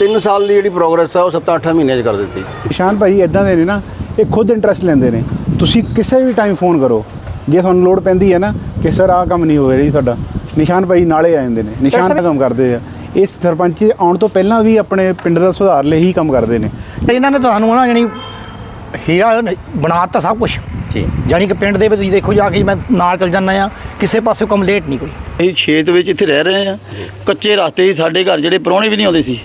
3 ਸਾਲ ਦੀ ਜਿਹੜੀ ਪ੍ਰੋਗਰੈਸ ਆ ਉਹ 7-8 ਮਹੀਨਿਆਂ 'ਚ ਕਰ ਦਿੱਤੀ। ਨਿਸ਼ਾਨ ਭਾਈ ਇਦਾਂ ਦੇ ਨੇ ਨਾ ਇਹ ਖੁਦ ਇੰਟਰਸਟ ਲੈਂਦੇ ਨੇ। ਤੁਸੀਂ ਕਿਸੇ ਵੀ ਟਾਈਮ ਫੋਨ ਕਰੋ। ਜੇ ਤੁਹਾਨੂੰ ਲੋੜ ਪੈਂਦੀ ਹੈ ਨਾ ਕਿ ਸਰ ਆਹ ਕੰਮ ਨਹੀਂ ਹੋ ਰਿਹਾ ਜੀ ਤੁਹਾਡਾ ਨਿਸ਼ਾਨ ਭਾਈ ਨਾਲੇ ਆ ਜਾਂਦੇ ਨੇ। ਨਿਸ਼ਾਨ ਦਾ ਕੰਮ ਕਰਦੇ ਆ। ਇਸ ਸਰਪੰਚ ਆਉਣ ਤੋਂ ਪਹਿਲਾਂ ਵੀ ਆਪਣੇ ਪਿੰਡ ਦਾ ਸੁਧਾਰ ਲਈ ਹੀ ਕੰਮ ਕਰਦੇ ਨੇ। ਇਹਨਾਂ ਨੇ ਤੁਹਾਨੂੰ ਨਾ ਜਾਣੀ ਹੀਰਾ ਬਣਾਤਾ ਸਭ ਕੁਝ ਜੀ। ਜਾਣੀ ਕਿ ਪਿੰਡ ਦੇ ਵਿੱਚ ਤੁਸੀਂ ਦੇਖੋ ਜਾ ਕੇ ਮੈਂ ਨਾਲ ਚੱਲ ਜਾਂਦਾ ਆ ਕਿਸੇ ਪਾਸੇ ਕੰਮ ਲੇਟ ਨਹੀਂ ਕੋਈ। ਅਸੀਂ ਖੇਤ ਵਿੱਚ ਇੱਥੇ ਰਹਿ ਰਹੇ ਆ ਕੱਚੇ ਰਸਤੇ ਹੀ ਸਾਡੇ ਘਰ ਜਿਹੜੇ ਪ੍ਰਾਹੁਣੇ ਵੀ ਨਹੀਂ ਆਉਂਦੇ ਸੀ।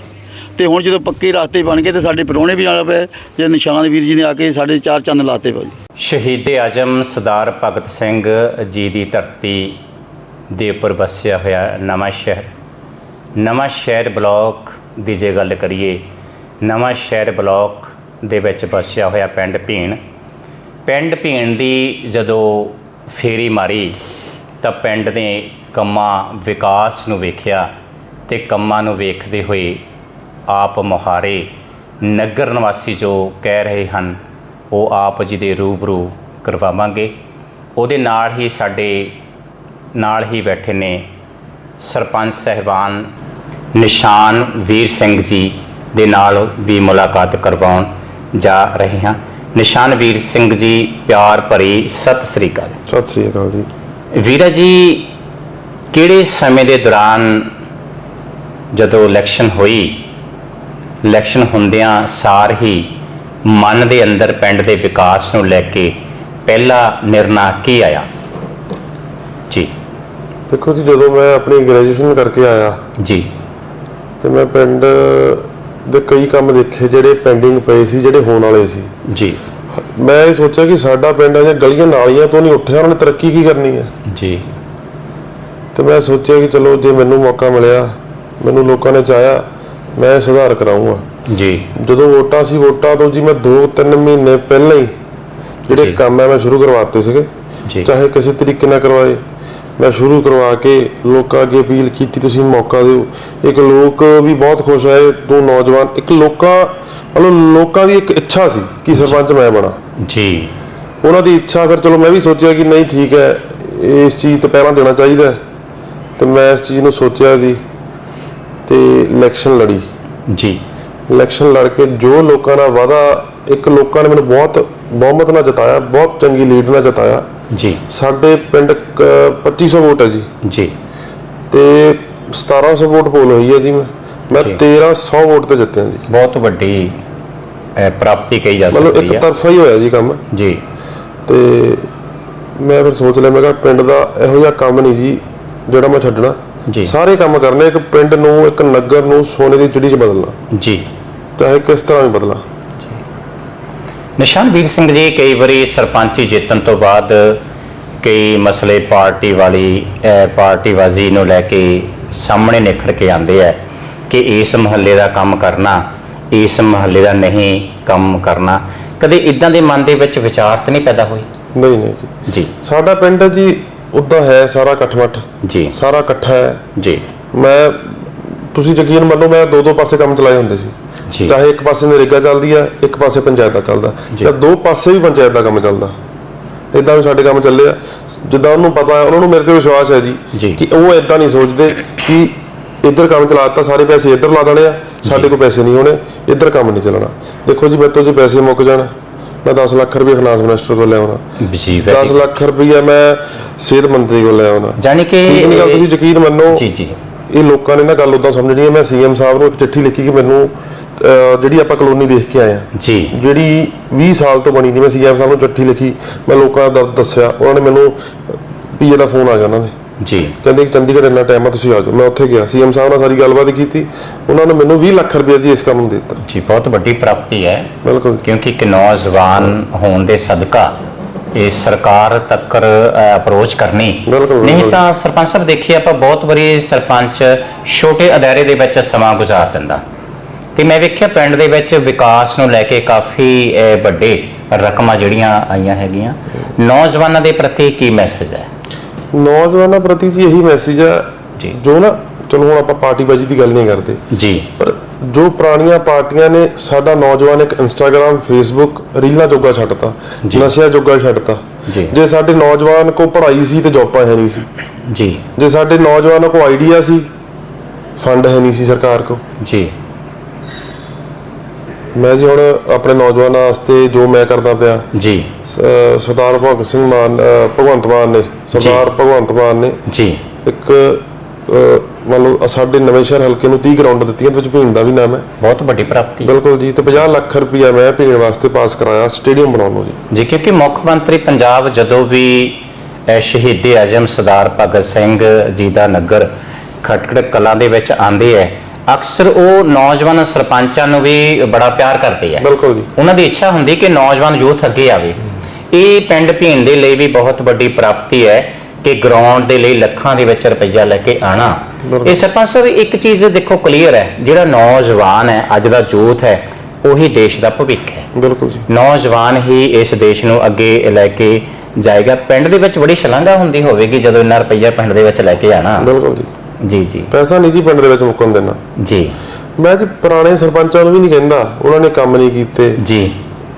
ਤੇ ਹੁਣ ਜਦੋਂ ਪੱਕੇ ਰਸਤੇ ਬਣ ਗਏ ਤੇ ਸਾਡੇ ਪ੍ਰਾਹੁਣੇ ਵੀ ਆਏ ਪਏ, ਜੇ ਨਿਸ਼ਾਨ ਵੀਰ ਜੀ ਨੇ ਆ ਕੇ ਸਾਡੇ ਚਾਰ ਚੰਦ ਲਾਤੇ ਭਾਜੀ। ਸ਼ਹੀਦੇ ਆਜਮ ਸਰਦਾਰ ਭਗਤ ਸਿੰਘ ਜੀ ਦੀ ਧਰਤੀ ਦੇ ਉੱਪਰ ਵਸਿਆ ਹੋਇਆ ਨਵਾਂ ਸ਼ਹਿਰ। ਨਵਾਂ ਸ਼ਹਿਰ ਬਲਾਕ ਦੀ ਜੇ ਗੱਲ ਕਰੀਏ, ਨਵਾਂ ਸ਼ਹਿਰ ਬਲਾਕ ਦੇ ਵਿੱਚ ਵਸਿਆ ਹੋਇਆ ਪਿੰਡ ਭੀਣ। ਪਿੰਡ ਭੀਣ ਦੀ ਜਦੋਂ ਫੇਰੀ ਮਾਰੀ, ਤਾਂ ਪਿੰਡ ਦੇ ਕੰਮਾਂ ਵਿਕਾਸ ਨੂੰ ਵੇਖਿਆ ਤੇ ਕੰਮਾਂ ਨੂੰ ਵੇਖਦੇ ਹੋਏ ਆਪ ਮੁਹਾਰੇ ਨਗਰ ਨਿਵਾਸੀ ਜੋ ਕਹਿ ਰਹੇ ਹਨ ਉਹ ਆਪ ਜੀ ਦੇ ਰੂਬਰੂ ਕਰਵਾਵਾਂਗੇ। ਉਹਦੇ ਨਾਲ ਹੀ ਸਾਡੇ ਨਾਲ ਹੀ ਬੈਠੇ ਨੇ ਸਰਪੰਚ ਸਹਿਬਾਨ ਨਿਸ਼ਾਨ ਵੀਰ ਸਿੰਘ ਜੀ ਦੇ ਨਾਲ ਵੀ ਮੁਲਾਕਾਤ ਕਰਵਾਉਣ ਜਾ ਰਹੇ ਹਾਂ। ਨਿਸ਼ਾਨ ਵੀਰ ਸਿੰਘ ਜੀ ਪਿਆਰ ਭਰੀ ਸਤਿ ਸ੍ਰੀ ਅਕਾਲ। ਸਤਿ ਸ੍ਰੀ ਅਕਾਲ ਜੀ। ਵੀਰਾ ਜੀ ਕਿਹੜੇ ਸਮੇਂ ਦੇ ਦੌਰਾਨ ਜਦੋਂ ਇਲੈਕਸ਼ਨ ਹੋਈ ਇਲੈਕਸ਼ਨ ਹੁੰਦਿਆਂ ਸਾਰ ਹੀ ਮਨ ਦੇ ਅੰਦਰ ਪਿੰਡ ਦੇ ਵਿਕਾਸ ਨੂੰ ਲੈ ਕੇ ਪਹਿਲਾ ਨਿਰਣਾ ਕੀ ਆਇਆ। ਜੀ। ਦੇਖੋ ਜੀ ਜਦੋਂ ਮੈਂ ਆਪਣੀ ਗ੍ਰੈਜੂਏਸ਼ਨ ਕਰਕੇ ਆਇਆ ਜੀ। ਤੇ ਮੈਂ ਪਿੰਡ ਦੇ ਕਈ ਕੰਮ ਦੇਖੇ ਜਿਹੜੇ ਪੈਂਡਿੰਗ ਪਏ ਸੀ ਜਿਹੜੇ ਹੋਣ ਵਾਲੇ ਸੀ। ਜੀ। ਮੈਂ ਇਹ ਸੋਚਿਆ ਕਿ ਸਾਡਾ ਪਿੰਡ ਅਜੇ ਗਲੀਆਂ ਨਾਲੀਆਂ ਤੋਂ ਨਹੀਂ ਉੱਠਿਆ ਉਹਨਾਂ ਨੇ ਤਰੱਕੀ ਕੀ ਕਰਨੀ ਹੈ? ਜੀ। ਤੇ ਮੈਂ ਸੋਚਿਆ ਕਿ ਚਲੋ ਜੇ ਮੈਨੂੰ ਮੌਕਾ ਮਿਲਿਆ ਮੈਨੂੰ ਲੋਕਾਂ ਨੇ ਚਾਹਿਆ ਮੈਂ ਸੁਧਾਰ ਕਰਾਉਂਗਾ ਜੀ। ਜਦੋਂ ਵੋਟਾਂ ਸੀ ਵੋਟਾਂ ਤੋਂ ਜੀ ਮੈਂ 2-3 ਮਹੀਨੇ ਪਹਿਲਾਂ ਹੀ ਜਿਹੜੇ। ਕੰਮ ਹੈ ਮੈਂ ਸ਼ੁਰੂ ਕਰਵਾਤੇ ਸੀਗੇ। ਚਾਹੇ ਕਿਸੇ ਤਰੀਕੇ ਨਾਲ ਕਰਵਾਏ। ਮੈਂ ਸ਼ੁਰੂ ਕਰਵਾ ਕੇ ਲੋਕਾਂ ਅੱਗੇ ਅਪੀਲ ਕੀਤੀ ਤੁਸੀਂ ਮੌਕਾ ਦਿਓ। ਇੱਕ ਲੋਕ ਵੀ ਬਹੁਤ ਖੁਸ਼ ਹੋਏ ਤੂੰ ਨੌਜਵਾਨ ਇੱਕ ਲੋਕਾਂ ਮਤਲਬ ਲੋਕਾਂ ਦੀ ਇੱਕ ਇੱਛਾ ਸੀ ਕਿ ਸਰਪੰਚ ਮੈਂ ਬਣਾ। ਜੀ। ਉਹਨਾਂ ਦੀ ਇੱਛਾ ਫਿਰ ਚਲੋ ਮੈਂ ਵੀ ਸੋਚਿਆ ਕਿ ਨਹੀਂ ਠੀਕ ਹੈ ਇਸ ਚੀਜ਼ ਤੋਂ ਪਹਿਲਾਂ ਦੇਣਾ ਚਾਹੀਦਾ। ਤੇ ਮੈਂ ਇਸ ਚੀਜ਼ ਨੂੰ ਸੋਚਿਆ ਜੀ। ਤੇ ਇਲੈਕਸ਼ਨ ਲੜੀ। ਜੀ। ਇਲੈਕਸ਼ਨ ਲੜ ਕੇ ਜੋ ਲੋਕਾਂ ਦਾ ਵਾਦਾ ਇੱਕ ਲੋਕਾਂ ਨੇ ਮੈਨੂੰ ਬਹੁਤ ਬਹੁਮਤ ਨਾਲ ਜਿਤਾਇਆ ਬਹੁਤ ਚੰਗੀ ਲੀਡ ਨਾਲ ਜਿਤਾਇਆ। ਜੀ। ਸਾਡੇ ਪਿੰਡ ਕ- 2500 ਵੋਟ ਹੈ ਜੀ। ਜੀ। ਤੇ 1700 ਵੋਟ ਪੋਲ ਹੋਈ ਹੈ ਜੀ ਮੈਂ। ਮੈਂ ਜੀ। 1300 ਵੋਟ ਤੇ ਜਿੱਤਿਆ ਜੀ। ਬਹੁਤ ਵੱਡੀ ਪ੍ਰਾਪਤੀ ਕਹੀ ਜਾ ਮਤਲਬ ਸਕਦੀ ਇੱਕ ਹੈ। ਤਰਫਾ ਹੀ ਹੋਇਆ ਜੀ ਕੰਮ। ਜੀ। ਤੇ ਮੈਂ ਫਿਰ ਸੋਚ ਲਿਆ ਮੈਂ ਕਿਹਾ ਪਿੰਡ ਦਾ ਇਹੋ ਜਿਹਾ ਕੰਮ ਨਹੀਂ ਜੀ ਜਿਹੜਾ ਮੈਂ ਛੱਡਣਾ। ਜੀ। ਸਾਰੇ ਕੰਮ ਕਰਨੇ ਇੱਕ ਪਿੰਡ ਨੂੰ ਇੱਕ ਨਗਰ ਨੂੰ ਸੋਨੇ ਦੀ ਚਿੜੀ 'ਚ ਬਦਲਣਾ। ਜੀ। ਚਾਹੇ ਕਿਸ ਤਰ੍ਹਾਂ ਵੀ ਬਦਲਾਂ। ਨਿਸ਼ਾਨਵੀਰ ਸਿੰਘ ਜੀ ਕਈ ਵਾਰੀ ਸਰਪੰਚੀ ਜਿੱਤਣ ਤੋਂ ਬਾਅਦ ਕਈ ਮਸਲੇ ਪਾਰਟੀ ਵਾਲੀ ਅਹ, ਪਾਰਟੀਬਾਜ਼ੀ ਨੂੰ ਲੈ ਕੇ ਸਾਹਮਣੇ ਨਿਖੜ ਕੇ ਆਉਂਦੇ ਆ ਕਿ ਇਸ ਮਹੱਲੇ ਦਾ ਕੰਮ ਕਰਨਾ ਇਸ ਮਹੱਲੇ ਦਾ ਨਹੀਂ ਕੰਮ ਕਰਨਾ। ਕਦੇ ਇਦਾਂ ਦੇ ਮਨ ਦੇ ਵਿੱਚ ਵਿਚਾਰ ਤਾਂ ਨਹੀਂ ਪੈਦਾ ਹੋਏ? ਨਹੀਂ ਨਹੀਂ ਜੀ। ਜੀ। ਸਾਡਾ ਪਿੰਡ ਜੀ ਉਦਾਂ ਹੈ ਸਾਰਾ ਇਕੱਠ-ਮੱਠ ਜੀ। ਸਾਰਾ ਇਕੱਠਾ ਹੈ। ਜੀ। ਮੈਂ ਤੁਸੀਂ ਯਕੀਨ ਮੰਨੋ ਮੈਂ ਦੋ ਦੋ ਪਾਸੇ ਕੰਮ ਚਲਾਏ ਹੁੰਦੇ ਜੀ। ਸੀ ਚਾਹੇ ਇੱਕ ਪਾਸੇ ਨਰੇਗਾ ਚੱਲਦੀ ਆ ਇੱਕ ਪਾਸੇ ਪੰਚਾਇਤ ਦਾ ਚੱਲਦਾ। ਜੀ। ਜਾਂ ਦੋ ਪਾਸੇ ਵੀ ਪੰਚਾਇਤ ਦਾ ਕੰਮ ਚੱਲਦਾ। ਇਦਾਂ ਵੀ ਸਾਡੇ ਕੰਮ ਚੱਲੇ ਆ। ਜਿੱਦਾਂ ਉਹਨੂੰ ਪਤਾ ਹੈ ਉਹਨਾਂ ਨੂੰ ਮੇਰੇ ਤੇ ਵਿਸ਼ਵਾਸ ਹੈ ਜੀ। ਜੀ। ਕਿ ਉਹ ਇਦਾਂ ਨਹੀਂ ਸੋਚਦੇ ਕਿ ਇੱਧਰ ਕੰਮ ਚਲਾ ਦਿੱਤਾ ਸਾਰੇ ਪੈਸੇ ਇੱਧਰ ਲਾ ਦੇਣੇ ਆ ਸਾਡੇ ਕੋਲ ਪੈਸੇ ਨਹੀਂ ਹੋਣੇ ਇੱਧਰ ਕੰਮ ਨਹੀਂ ਚੱਲਣਾ। ਦੇਖੋ ਜੀ ਮੇਰੇ ਤੋਂ ਜੇ ਪੈਸੇ ਮੁੱਕ ਜਾਣ ਮੈਂ 10 ਲੱਖ ਰੁਪਏ ਫਾਈਨਾਂਸ ਮਿਨਿਸਟਰ ਕੋਲ ਲੈ ਆਉਣਾ ਜੀ 10 ਲੱਖ ਰੁਪਈਆ ਮੈਂ ਸਿਹਤ ਮੰਤਰੀ ਕੋਲ ਲੈ ਆਉਣਾ ਜਾਣੀ ਕਿ ਠੀਕ ਨਹੀਂ ਗੱਲ ਤੁਸੀਂ ਯਕੀਨ ਮੰਨੋ ਜੀ ਜੀ। ਇਹ ਲੋਕਾਂ ਨੇ ਨਾ ਗੱਲ ਉਦਾਂ ਸਮਝਣੀ ਹੈ। ਮੈਂ ਸੀਐਮ ਸਾਹਿਬ ਨੂੰ ਇੱਕ ਚਿੱਠੀ ਲਿਖੀ ਕਿ ਮੈਨੂੰ ਜਿਹੜੀ ਆਪਾਂ ਕਲੋਨੀ ਦੇਖ ਕੇ ਆਏ ਆ ਜੀ। ਜਿਹੜੀ 20 ਸਾਲ ਤੋਂ ਬਣੀ ਨਹੀਂ ਮੈਂ ਸੀਐਮ ਸਾਹਿਬ ਨੂੰ ਚਿੱਠੀ ਲਿਖੀ ਮੈਂ ਲੋਕਾਂ ਦਾ ਦੱਸਿਆ ਉਹਨਾਂ ਨੇ ਮੈਨੂੰ ਪੀਏ ਦਾ ਫੋਨ ਆ ਗਿਆ ਉਹਨਾਂ ਦੇ। ਜੀ। ਕਹਿੰਦੇ ਕਿ ਚੰਡੀਗੜ੍ਹ ਇੰਨਾ ਟਾਈਮ ਆ ਤੁਸੀਂ ਆ ਜਾਓ। ਮੈਂ ਉੱਥੇ ਗਿਆ। ਸੀਐਮ ਸਾਹਿਬ ਨਾਲ ਸਾਰੀ ਗੱਲਬਾਤ ਕੀਤੀ। ਉਹਨਾਂ ਨੇ ਮੈਨੂੰ 20 ਲੱਖ ਰੁਪਏ ਦੀ ਇਸ ਕੰਮ ਨੂੰ ਦਿੱਤਾ। ਜੀ ਬਹੁਤ ਵੱਡੀ ਪ੍ਰਾਪਤੀ ਹੈ। ਬਿਲਕੁਲ। ਕਿਉਂਕਿ ਇੱਕ ਨੌਜਵਾਨ ਹੋਣ ਦੇ ਸਦਕਾ ਇਹ ਸਰਕਾਰ ਤੱਕ ਅਪਰੋਚ ਕਰਨੀ। ਨਹੀਂ। ਤਾਂ ਸਰਪੰਚ ਸਾਹਿਬ ਦੇਖੀਏ ਆਪਾਂ ਬਹੁਤ ਵਾਰੀ ਸਰਪੰਚ ਛੋਟੇ ਅਦਾਰੇ ਦੇ ਵਿੱਚ ਸਮਾਂ ਗੁਜ਼ਾਰ ਦਿੰਦਾ। ਤੇ ਮੈਂ ਵੇਖਿਆ ਪਿੰਡ ਦੇ ਵਿੱਚ ਵਿਕਾਸ ਨੂੰ ਲੈ ਕੇ ਕਾਫੀ ਵੱਡੇ ਰਕਮਾਂ ਜਿਹੜੀਆਂ ਆਈਆਂ ਹੈਗੀਆਂ। ਨੌਜਵਾਨਾਂ ਦੇ ਪ੍ਰਤੀ ਕੀ ਮੈਸੇਜ ਹੈ? ਨੌਜਵਾਨਾਂ ਪ੍ਰਤੀ ਜੀ ਇਹੀ ਮੈਸੇਜ ਆ ਜੀ। ਜੋ ਨਾ ਚਲੋ ਹੁਣ ਆਪਾਂ ਪਾਰਟੀਬਾਜ਼ੀ ਦੀ ਗੱਲ ਨਹੀਂ ਕਰਦੇ। ਜੀ। ਪਰ ਜੋ ਪੁਰਾਣੀਆਂ ਪਾਰਟੀਆਂ ਨੇ ਸਾਡਾ ਨੌਜਵਾਨ ਇੱਕ ਇੰਸਟਾਗ੍ਰam ਫੇਸਬੁੱਕ ਰੀਲਾਂ ਜੋਗਾ ਛੱਡਤਾ। ਨਸ਼ਿਆਂ ਜੋਗਾ ਛੱਡਤਾ। ਜੀ। ਜੇ ਸਾਡੇ ਨੌਜਵਾਨ ਕੋ ਪੜ੍ਹਾਈ ਸੀ ਤੇ ਜੌਬਾਂ ਹੈ ਨਹੀਂ ਸੀ। ਜੀ। ਜੇ ਸਾਡੇ ਨੌਜਵਾਨਾਂ ਕੋ ਆਈਡੀਆ ਸੀ ਫੰਡ ਹੈ ਨਹੀਂ ਸੀ ਸਰਕਾਰ ਕੋ। ਜੀ। ਮੈਂ ਜੀ ਹੁਣ ਆਪਣੇ ਨੌਜਵਾਨਾਂ ਵਾਸਤੇ ਜੋ ਮੈਂ ਕਰਦਾ ਪਿਆ। ਜੀ। ਸਰਦਾਰ ਭਗਤ ਸਿੰਘ ਮਾਨ ਭਗਵੰਤ ਮਾਨ ਨੇ ਸਰਦਾਰ ਭਗਵੰਤ ਮਾਨ ਨੇ ਜੀ। ਇੱਕ ਮੰਨ ਲਓ ਸਾਡੇ ਨਵੇਂ ਸ਼ਹਿਰ ਹਲਕੇ ਨੂੰ 30 ਗਰਾਊਂਡ ਦਿੱਤੀਆਂ ਵਿੱਚ ਭੀਣ ਦਾ ਵੀ ਨਾਮ ਹੈ। ਬਹੁਤ ਵੱਡੀ ਪ੍ਰਾਪਤੀ। ਬਿਲਕੁਲ ਜੀ ਤੇ 50 ਲੱਖ ਰੁਪਇਆ ਮੈਂ ਭੀਣ ਵਾਸਤੇ ਪਾਸ ਕਰਾਇਆ ਸਟੇਡੀਅਮ ਬਣਾਉਣ ਨੂੰ ਜੀ। ਜੀ ਕਿਉਂਕਿ ਮੁੱਖ ਮੰਤਰੀ ਪੰਜਾਬ ਜਦੋਂ ਵੀ ਸ਼ਹੀਦੀ ਆਜ਼ਮ ਸਰਦਾਰ ਭਗਤ ਸਿੰਘ ਜੀ ਦਾ ਨਗਰ ਖਟਕੜ ਕਲਾਂ ਦੇ ਵਿੱਚ ਆਂਦੇ ਹੈ ਅਕਸਰ ਉਹ ਨੌਜਵਾਨ ਸਰਪੰਚਾਂ ਨੂੰ ਵੀ ਬੜਾ ਪਿਆਰ ਕਰਦੇ ਆ। ਬਿਲਕੁਲ ਜੀ। ਉਹਨਾਂ ਦੀ ਇੱਛਾ ਹੁੰਦੀ ਕਿ ਨੌਜਵਾਨ ਯੂਥ ਅੱਗੇ ਆਵੇ। ਇਹ ਪਿੰਡ ਭੀਣ ਦੇ ਲਈ ਵੀ ਬਹੁਤ ਵੱਡੀ ਪ੍ਰਾਪਤੀ ਹੈ ਕਿ ਗਰਾਊਂਡ ਦੇ ਲਈ ਲੱਖਾਂ ਦੇ ਵਿੱਚ ਰੁਪਈਆ ਲੈ ਕੇ ਆਣਾ। ਇਹ ਸਰਪੰਚ ਸਾਹਿਬ ਇੱਕ ਚੀਜ਼ ਦੇਖੋ ਕਲੀਅਰ ਹੈ ਜਿਹੜਾ ਨੌਜਵਾਨ ਹੈ ਅੱਜ ਦਾ ਯੂਥ ਹੈ ਉਹੀ ਦੇਸ਼ ਦਾ ਭਵਿੱਖ ਹੈ। ਬਿਲਕੁਲ ਜੀ। ਨੌਜਵਾਨ ਹੀ ਇਸ ਦੇਸ਼ ਨੂੰ ਅੱਗੇ ਲੈ ਕੇ ਜਾਏਗਾ। ਪਿੰਡ ਦੇ ਵਿੱਚ ਬੜੀ ਸ਼ਲਾਘਾ ਹੁੰਦੀ ਹੋਵੇਗੀ ਜਦੋਂ ਇੰਨਾ ਰੁਪਈਆ ਪਿੰਡ ਦੇ ਵਿੱਚ ਲੈ ਕੇ ਆਣਾ। ਬਿਲਕੁਲ ਜੀ। ਜੀ ਜੀ। ਪੈਸਾ ਨਹੀਂ ਜੀ ਪਿੰਡ ਦੇ ਵਿੱਚ ਮੁੱਕਣ ਦੇਣਾ। ਜੀ। ਮੈਂ ਜੀ ਪੁਰਾਣੇ ਸਰਪੰਚਾਂ ਨੂੰ ਵੀ ਨਹੀਂ ਕਹਿੰਦਾ ਉਹਨਾਂ ਨੇ ਕੰਮ ਨਹੀਂ ਕੀਤੇ। ਜੀ।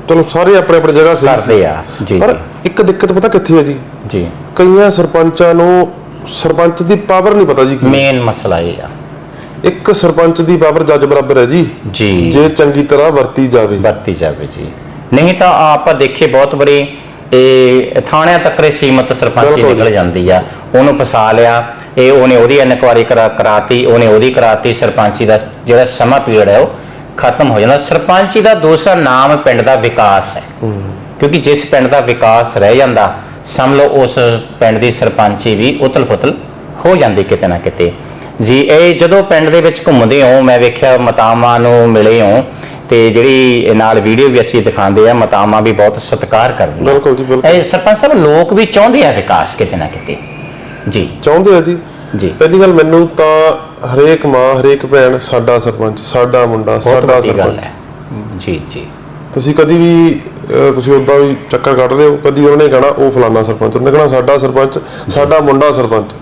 ਚਲੋ ਸਾਰੇ ਆਪਣੇ ਆਪਣੀ ਜਗ੍ਹਾ ਸਹੀ ਕਰਦੇ ਆ। ਜੀ ਪਰ ਇੱਕ ਦਿੱਕਤ ਪਤਾ ਕਿੱਥੇ ਹੈ ਜੀ? ਜੀ। ਕਈਆਂ ਸਰਪੰਚਾਂ ਨੂੰ ਸਰਪੰਚ ਦੀ ਪਾਵਰ ਨਹੀਂ ਪਤਾ ਜੀ ਕੀ। ਮੇਨ ਮਸਲਾ ਇਹ ਆ। ਇੱਕ ਸਰਪੰਚ ਦੀ ਪਾਵਰ ਜੱਜ ਬਰਾਬਰ ਹੈ ਜੀ। ਜੀ। ਜੇ ਚੰਗੀ ਤਰ੍ਹਾਂ ਵਰਤੀ ਜਾਵੇ। ਵਰਤੀ ਜਾਵੇ ਜੀ। ਨਹੀਂ ਤਾਂ ਆਪਾਂ ਦੇਖੇ ਬਹੁਤ ਬੜੀ ਇਹ ਥਾਣਿਆਂ ਤੱਕ ਹੀ ਸੀਮਤ ਸਰਪੰਚੀ ਨਿਕਲ। ਜਾਂਦੀ ਆ। ਉਹਨੂੰ ਫਸਾ ਲਿਆ। ਇਹ ਉਹਨੇ ਉਹਦੀ ਇਨਕੁਆਰੀ ਕਰਾ ਕਰਾਤੀ ਉਹਨੇ ਉਹਦੀ ਕਰਾਤੀ ਸਰਪੰਚੀ ਦਾ ਜਿਹੜਾ ਸਮਾਂ ਪੀਰੀਅਡ ਹੈ ਉਹ ਖਤਮ ਹੋ ਜਾਂਦਾ। ਸਰਪੰਚੀ ਦਾ ਦੂਸਰਾ ਨਾਮ ਪਿੰਡ ਦਾ ਵਿਕਾਸ ਹੈ। ਕਿਉਂਕਿ ਜਿਸ ਪਿੰਡ ਦਾ ਵਿਕਾਸ ਰਹਿ ਜਾਂਦਾ ਸਮਝ ਲਓ ਉਸ ਪਿੰਡ ਦੀ ਸਰਪੰਚੀ ਵੀ ਉਤਲ-ਫੁਤਲ ਹੋ ਜਾਂਦੀ ਕਿਤੇ ਨਾ ਕਿਤੇ। ਜੀ ਇਹ ਜਦੋਂ ਪਿੰਡ ਦੇ ਵਿੱਚ ਘੁੰਮਦੇ ਹੋ ਮੈਂ ਵੇਖਿਆ ਮਤਾਵਾਂ ਨੂੰ ਮਿਲੇ ਹੋ ਤੇ ਜਿਹੜੀ ਨਾਲ ਵੀਡੀਓ ਵੀ ਅਸੀਂ ਦਿਖਾਉਂਦੇ ਆ ਮਤਾਵਾਂ ਵੀ ਬਹੁਤ ਸਤਿਕਾਰ ਕਰਦੀਆਂ। ਬਿਲਕੁਲ ਜੀ, ਬਿਲਕੁਲ। ਇਹ ਸਰਪੰਚ ਸਾਹਿਬ ਲੋਕ ਵੀ ਚਾਹੁੰਦੇ ਆ ਵਿਕਾਸ ਕਿਤੇ ਨਾ ਕਿਤੇ। ਜੀ। ਚਾਹੁੰਦੇ ਆ ਜੀ? ਜੀ। ਪਹਿਲੀ ਗੱਲ ਮੈਨੂੰ ਤਾਂ ਹਰੇਕ ਮਾਂ ਹਰੇਕ ਭੈਣ ਸਾਡਾ ਸਰਪੰਚ ਸਾਡਾ ਮੁੰਡਾ ਸਾਡਾ ਸਰਪੰਚ। ਜੀ ਜੀ। ਤੁਸੀਂ ਕਦੀ ਵੀ ਤੁਸੀਂ ਉਦਾਂ ਵੀ ਚੱਕਰ ਕੱਢਦੇ ਹੋ? ਕਦੀ ਉਹਨਾਂ ਨੇ ਕਹਣਾ ਉਹ ਫਲਾਨਾ ਸਰਪੰਚ ਉਹਨੇ ਕਹਣਾ ਸਾਡਾ ਸਰਪੰਚ ਸਾਡਾ ਮੁੰਡਾ ਸਰਪੰਚ।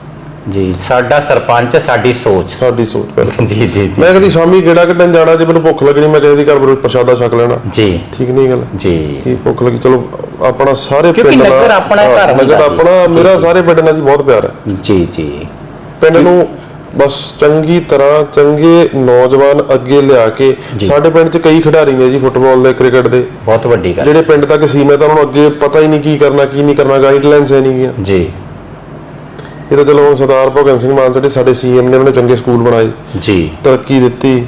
ਜੀ ਸਾਡਾ ਸਰਪੰਚ ਸਾਡੀ ਸੋਚ। ਸਾਡੀ ਸੋਚ ਬਿਲਕੁਲ ਜੀ ਜੀ ਜੀ। ਮੈਂ ਕਦੀ ਸ਼ਾਮੀ ਗੇੜਾ ਕੱਢਣ ਜਾਣਾ ਜੇ ਮੈਨੂੰ ਭੁੱਖ ਲੱਗਣੀ ਮੈਂ ਕਿਸੇ ਦੀ ਘਰ ਪ੍ਰਸ਼ਾਦਾ ਛਕ ਲੈਣਾ। ਜੀ। ਠੀਕ ਨਹੀਂ ਗੱਲ? ਜੀ। ਕੀ ਭੁੱਖ ਲੱਗੀ? ਚਲੋ ਆਪਣਾ ਸਾਰੇ ਕਿਉਂਕਿ ਪਿੰਡ ਨਗਰ ਆਪਣਾ ਘਰ ਨਗਰ। ਆਪਣਾ ਮੇਰਾ। ਸਾਰੇ ਪਿੰਡ ਨਾਲ ਜੀ ਬਹੁਤ ਪਿਆਰ ਹੈ। ਜੀ ਜੀ। ਪਿੰਡ ਨੂੰ ਬਸ ਚੰਗੀ ਤਰ੍ਹਾਂ ਚੰਗੇ ਨੌਜਵਾਨ ਅੱਗੇ ਲਿਆ ਕੇ। ਸਾਡੇ ਪਿੰਡ 'ਚ ਕਈ ਖਿਡਾਰੀ ਨੇ ਜੀ ਫੁੱਟਬਾਲ ਦੇ ਕ੍ਰਿਕਟ ਦੇ। ਬਹੁਤ ਵੱਡੀ ਗੱਲ। ਜਿਹੜੇ ਪਿੰਡ ਤੱਕ ਸੀਮਿਤ ਆ ਉਹਨਾਂ ਨੂੰ ਅੱਗੇ ਪਤਾ ਹੀ ਨਹੀਂ ਕੀ ਕਰਨਾ ਕੀ ਨਹੀਂ ਕਰਨਾ ਗਾਈਡਲਾਈਨਸ ਹੈ ਨਹੀਂ ਗੀਆਂ। ਜੀ। ਇਹ ਤਾਂ ਚਲੋ ਸਰਦਾਰ ਭਗਤ ਸਿੰਘ ਮਾਨ ਜਿਹੜੇ ਸਾਡੇ ਸੀਐਮ ਨੇ ਉਹਨੇ ਚੰਗੇ ਸਕੂਲ ਬਣਾਏ। ਜੀ। ਤਰੱਕੀ ਦਿੱਤੀ।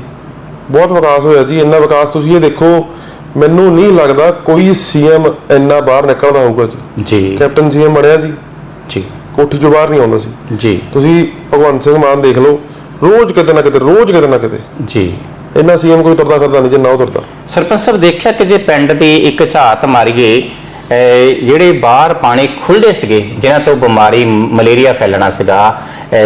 ਬਹੁਤ ਵਿਕਾਸ ਹੋਇਆ ਜੀ। ਇੰਨਾ ਵਿਕਾਸ ਤੁਸੀਂ ਇਹ ਦੇਖੋ ਮੈਨੂੰ ਨਹੀਂ ਲੱਗਦਾ ਕੋਈ ਸੀਐਮ ਇੰਨਾ ਬਾਹਰ ਨਿਕਲਦਾ ਹੋਊਗਾ ਜੀ। ਜੀ। ਕੈਪਟਨ ਸੀਐਮ ਬਣਿਆ ਜੀ। ਜੀ। ਕੋਠੀ ਚੋਂ ਬਾਹਰ ਨਹੀਂ ਆਉਂਦਾ ਸੀ। ਜੀ। ਤੁਸੀਂ ਭਗਵੰਤ ਸਿੰਘ ਮਾਨ ਦੇਖ ਲਓ ਰੋਜ਼ ਕਿਤੇ ਨਾ ਕਿਤੇ ਰੋਜ਼ ਕਿਤੇ ਨਾ ਕਿਤੇ ਜੀ। ਇੰਨਾ ਸੀਐਮ ਕੋਈ ਤੁਰਦਾ ਫਿਰਦਾ ਨਹੀਂ ਜਿੰਨਾ ਉਹ ਤੁਰਦਾ। ਸਰਪੰਚ ਸਾਹਿਬ ਦੇਖਿਆ ਕਿ ਜੇ ਪਿੰਡ ਦੀ ਇੱਕ ਝਾਤ ਮਾਰੀਏ ਜਿਹੜੇ ਬਾਹਰ ਪਾਣੀ ਖੁੱਲ੍ਹੇ ਸੀਗੇ, ਜਿਨ੍ਹਾਂ ਤੋਂ ਬਿਮਾਰੀ ਮਲੇਰੀਆ ਫੈਲਣਾ ਸੀਗਾ